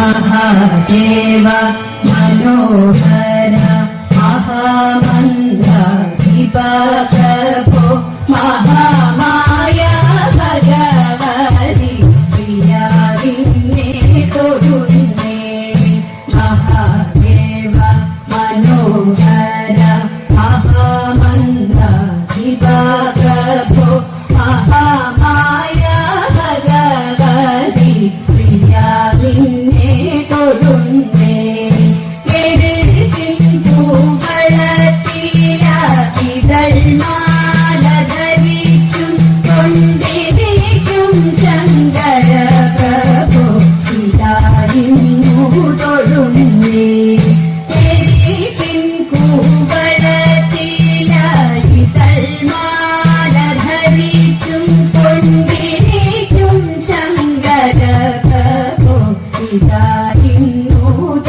Mahadev Manohar महामन्द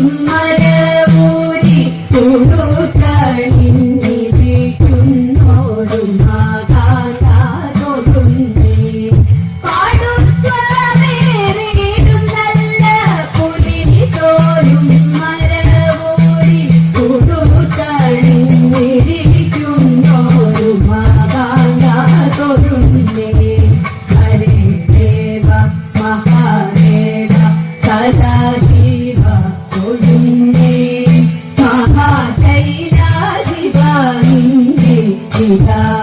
Mm-hmm. เจ้า